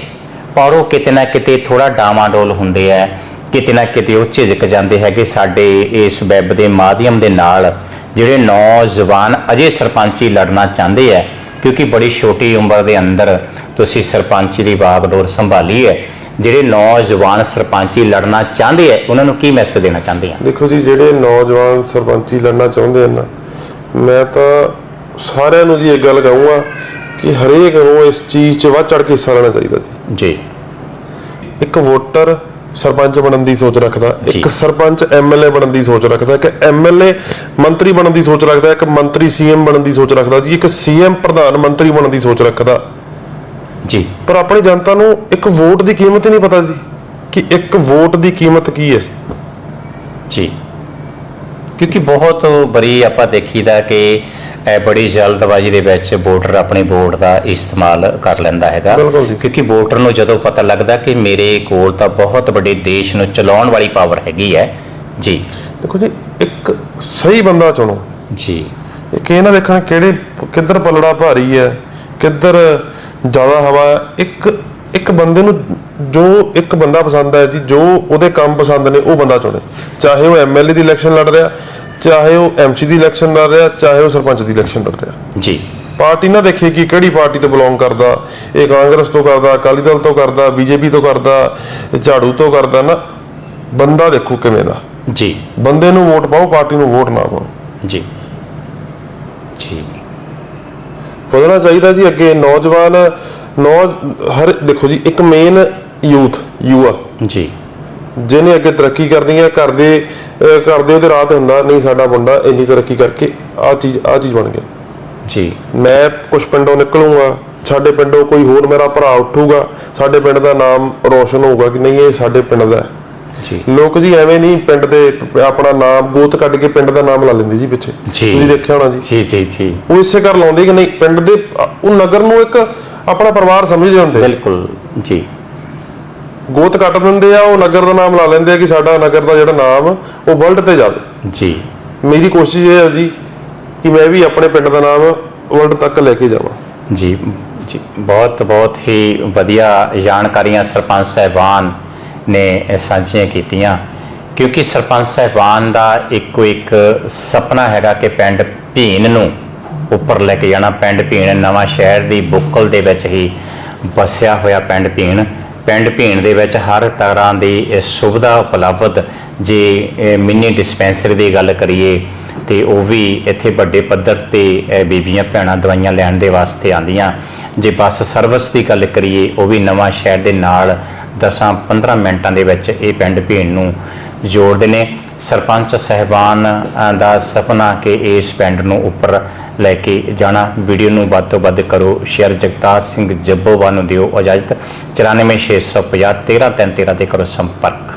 ਪਰ ਉਹ ਕਿਤੇ ਨਾ ਕਿਤੇ ਥੋੜਾ ਡਾਮਾਡੋਲ ਹੁੰਦੇ ਹੈ ਕਿਤੇ ਨਾ ਕਿਤੇ ਉਹ ਝਿਜਕ ਜਾਂਦੇ ਹੈ ਕਿ ਸਾਡੇ ਇਸ ਵੈਬ ਦੇ ਮਾਧਿਅਮ ਦੇ ਨਾਲ। ਜਿਹੜੇ ਨੌਜਵਾਨ ਅਜੇ ਸਰਪੰਚੀ ਲੜਨਾ ਚਾਹੁੰਦੇ ਹੈ ਕਿਉਂਕਿ ਬੜੀ ਛੋਟੀ ਉਮਰ ਦੇ ਅੰਦਰ ਤੁਸੀਂ ਸਰਪੰਚੀ ਦੀ ਬਾਗਡੋਰ ਸੰਭਾਲੀ ਹੈ ਜਿਹੜੇ ਨੌਜਵਾਨ ਸਰਪੰਚੀ ਲੜਨਾ ਚਾਹੁੰਦੇ ਹੈ ਉਹਨਾਂ ਨੂੰ ਕੀ ਮੈਸੇਜ ਦੇਣਾ ਚਾਹੁੰਦੇ ਆ? ਦੇਖੋ ਜੀ ਜਿਹੜੇ ਨੌਜਵਾਨ ਸਰਪੰਚੀ ਲੜਨਾ ਚਾਹੁੰਦੇ ਹਨ ਮੈਂ ਤਾਂ ਸਾਰਿਆਂ ਨੂੰ ਜੀ ਇੱਕ ਗੱਲ ਕਹੂੰਗਾ ਕਿ ਹਰੇਕ ਨੂੰ ਇਸ ਚੀਜ਼ 'ਚ ਵੱਧ ਚੜ ਕੇ ਹਿੱਸਾ ਲੈਣਾ ਚਾਹੀਦਾ ਜੀ। ਜੀ। ਇੱਕ ਵੋਟਰ ਸਰਪੰਚ ਬਣਨ ਦੀ ਸੋਚ ਰੱਖਦਾ। ਇੱਕ ਸਰਪੰਚ ਐਮਐਲਏ ਬਣਨ ਦੀ ਸੋਚ ਰੱਖਦਾ ਇੱਕ ਐਮਐਲਏ ਮੰਤਰੀ ਬਣਨ ਦੀ ਸੋਚ ਰੱਖਦਾ ਇੱਕ ਮੰਤਰੀ ਸੀਐਮ ਬਣਨ ਦੀ ਸੋਚ ਰੱਖਦਾ ਜੀ ਇੱਕ ਸੀਐਮ ਪ੍ਰਧਾਨ ਮੰਤਰੀ ਬਣਨ ਦੀ ਸੋਚ ਰੱਖਦਾ। ਜੀ। ਪਰ ਆਪਣੀ ਜਨਤਾ ਨੂੰ ਇੱਕ ਵੋਟ ਦੀ ਕੀਮਤ ਹੀ ਨਹੀਂ ਪਤਾ ਜੀ ਕਿ ਇੱਕ ਵੋਟ ਦੀ ਕੀਮਤ ਕੀ ਹੈ। ਜੀ। ਕਿਉਂਕਿ ਬਹੁਤ ਬੜੀ ਆਪਾਂ ਦੇਖੀਦਾ ਕਿ ਇਹ ਬੜੀ ਜਲਦਬਾਜ਼ੀ ਦੇ ਵਿੱਚ ਵੋਟਰ ਆਪਣੀ ਵੋਟ ਦਾ ਇਸਤੇਮਾਲ ਕਰ ਲੈਂਦਾ ਹੈਗਾ। ਕਿਉਂਕਿ ਵੋਟਰ ਨੂੰ ਜਦੋਂ ਪਤਾ ਲੱਗਦਾ ਕਿ ਮੇਰੇ ਕੋਲ ਤਾਂ ਬਹੁਤ ਵੱਡੇ ਦੇਸ਼ ਨੂੰ ਚਲਾਉਣ ਵਾਲੀ ਪਾਵਰ ਹੈਗੀ ਹੈ। ਜੀ। ਦੇਖੋ ਜੀ ਇੱਕ ਸਹੀ ਬੰਦਾ ਚੁਣੋ। ਜੀ। ਇੱਕ ਇਹ ਨਾ ਦੇਖਣਾ ਕਿਹੜੇ ਕਿੱਧਰ ਪਲੜਾ ਭਾਰੀ ਹੈ ਕਿੱਧਰ ਜ਼ਿਆਦਾ ਹਵਾ ਹੈ। ਇੱਕ ਇੱਕ ਬੰਦੇ ਨੂੰ ਜੋ ਇੱਕ ਬੰਦਾ ਪਸੰਦ ਹੈ ਜੀ ਜੋ ਉਹਦੇ ਕੰਮ ਪਸੰਦ ਨੇ ਉਹ ਬੰਦਾ ਚੁਣੇ। ਚਾਹੇ ਉਹ ਐਮਐਲਏ ਦੀ ਇਲੈਕਸ਼ਨ ਲੜ ਰਿਹਾ ਚਾਹੇ ਉਹ ਐਮਸੀ ਦੀ ਇਲੈਕਸ਼ਨ ਲੜ ਰਿਹਾ ਚਾਹੇ ਉਹ ਸਰਪੰਚ ਦੀ ਇਲੈਕਸ਼ਨ ਲੜ ਰਿਹਾ। ਜੀ। ਪਾਰਟੀ ਨਾ ਦੇਖੇ ਕਿ ਕਿਹੜੀ ਪਾਰਟੀ ਤੋਂ ਬਿਲੋਂਗ ਕਰਦਾ ਇਹ ਕਾਂਗਰਸ ਤੋਂ ਕਰਦਾ ਅਕਾਲੀ ਦਲ ਤੋਂ ਕਰਦਾ ਬੀਜੇਪੀ ਤੋਂ ਕਰਦਾ ਝਾੜੂ ਤੋਂ ਕਰਦਾ ਨਾ ਬੰਦਾ ਦੇਖੋ ਕਿਵੇਂ ਦਾ। ਜੀ। ਬੰਦੇ ਨੂੰ ਵੋਟ ਪਾਓ ਪਾਰਟੀ ਨੂੰ ਵੋਟ ਨਾ ਪਾਓ। ਜੀ। ਜੀ। ਵਧਣਾ ਚਾਹੀਦਾ ਜੀ ਅੱਗੇ ਨੌਜਵਾਨ ਨੌ ਹਰ ਦੇਖੋ ਜੀ ਇੱਕ ਮੇਨ ਯੂਥ ਯੂਆ ਜੀ। ਜਿਹਨੇ ਅੱਗੇ ਤਰੱਕੀ ਕਰਨੀ ਹੈ ਘਰ ਦੇ ਅਹ ਘਰ ਦੇ ਉਹਦੇ ਰਾਹ ਤੇ ਹੁੰਦਾ ਨਹੀਂ ਸਾਡਾ ਮੁੰਡਾ ਇੰਨੀ ਤਰੱਕੀ ਕਰਕੇ ਆ ਚੀਜ਼ ਆ ਚੀਜ਼ ਬਣ ਗਿਆ। ਜੀ। ਮੈਂ ਕੁਝ ਪਿੰਡੋਂ ਨਿਕਲੂੰਗਾ ਸਾਡੇ ਪਿੰਡੋਂ ਕੋਈ ਹੋਰ ਮੇਰਾ ਭਰਾ ਉੱਠੂਗਾ ਸਾਡੇ ਪਿੰਡ ਦਾ ਨਾਮ ਰੋਸ਼ਨ ਹੋਊਗਾ ਕਿ ਨਹੀਂ ਇਹ ਸਾਡੇ ਪਿੰਡ ਦਾ ਜੀ। ਲੋਕ ਜੀ ਐਵੇਂ ਨਹੀਂ ਪਿੰਡ ਦੇ ਆਪਣਾ ਨਾਮ ਗੋਤ ਕੱਢ ਕੇ ਪਿੰਡ ਦਾ ਨਾਮ ਲਾ ਲੈਂਦੇ ਜੀ ਪਿੱਛੇ। ਤੁਸੀਂ ਦੇਖਿਆ ਹੋਣਾ ਜੀ। ਜੀ ਜੀ ਜੀ। ਉਹ ਇਸੇ ਕਰ ਲਾਉਂਦੇ ਕਿ ਨਹੀਂ ਪਿੰਡ ਦੇ ਉਹ ਨਗਰ ਨੂੰ ਇੱਕ ਆਪਣਾ ਪਰਿਵਾਰ ਸਮਝਦੇ ਹੁੰਦੇ। ਬਿਲਕੁਲ ਜੀ। ਗੋਤ ਕੱਟ ਦਿੰਦੇ ਆ ਉਹ ਨਗਰ ਦਾ ਨਾਮ ਲਾ ਲੈਂਦੇ ਆ ਕਿ ਸਾਡਾ ਨਗਰ ਦਾ ਜਿਹੜਾ ਨਾਮ ਉਹ ਵਰਲਡ ਤੇ ਜਾਵੇ। ਜੀ। ਮੇਰੀ ਕੋਸ਼ਿਸ਼ ਇਹ ਹੈ ਜੀ ਕਿ ਮੈਂ ਵੀ ਆਪਣੇ ਪਿੰਡ ਦਾ ਨਾਮ ਵਰਲਡ ਤੱਕ ਲੈ ਕੇ ਜਾਵਾਂ। ਜੀ ਜੀ ਬਹੁਤ ਬਹੁਤ ਹੀ ਵਧੀਆ ਜਾਣਕਾਰੀਆਂ ਸਰਪੰਚ ਸਾਹਿਬਾਨ ਨੇ ਸਾਂਝੀਆਂ ਕੀਤੀਆਂ। ਕਿਉਂਕਿ ਸਰਪੰਚ ਸਾਹਿਬਾਨ ਦਾ ਇੱਕੋ ਇੱਕ ਸੁਪਨਾ ਹੈਗਾ ਕਿ ਪਿੰਡ ਭੀਨ ਨੂੰ ਉੱਪਰ ਲੈ ਕੇ ਜਾਣਾ। ਪਿੰਡ ਭੀਨ ਨਵਾਂ ਸ਼ਹਿਰ ਦੀ ਬੁੱਕਲ ਦੇ ਵਿੱਚ ਹੀ ਵਸਿਆ ਹੋਇਆ ਪਿੰਡ ਭੀਨ। ਪਿੰਡ ਭੀਣ ਦੇ ਵਿੱਚ ਹਰ ਤਰ੍ਹਾਂ ਦੀ ਸੁਵਿਧਾ ਉਪਲਬਧ ਜੇ ਮਿੰਨੀ ਡਿਸਪੈਂਸਰੀ ਦੀ ਗੱਲ ਕਰੀਏ ਤੇ ਉਹ ਵੀ ਇੱਥੇ ਵੱਡੇ ਪੱਧਰ ਤੇ ਬੀਬੀਆਂ ਭੈਣਾਂ ਦਵਾਈਆਂ ਲੈਣ ਦੇ ਵਾਸਤੇ ਆਂਦੀਆਂ ਜੇ ਬੱਸ ਸਰਵਿਸ ਦੀ ਗੱਲ ਕਰੀਏ, ਉਹ ਵੀ ਨਵਾਂ ਸ਼ਹਿਰ ਦੇ ਨਾਲ 10-15 ਮਿੰਟਾਂ ਦੇ ਵਿੱਚ ਇਹ ਪਿੰਡ ਭੀਣ ਨੂੰ ਜੋੜਦੇ ਨੇ। ਸਰਪੰਚ ਸਹਿਬਾਨ ਦਾ ਸੁਪਨਾ ਕਿ ਇਸ ਪਿੰਡ ਨੂੰ ਉੱਪਰ ਲੈ ਕੇ ਜਾਣਾ। ਵੀਡੀਓ ਨੂੰ ਵੱਧ ਤੋਂ ਵੱਧ ਕਰੋ। ਸ਼ੇਅਰ ਜਗਤਾਰ ਸਿੰਘ ਜੱਬੋਵਾ ਨੂੰ ਦਿਓ ਇਜਾਜ਼ਤ। 94650 13313 ਤੇ ਕਰੋ ਸੰਪਰਕ।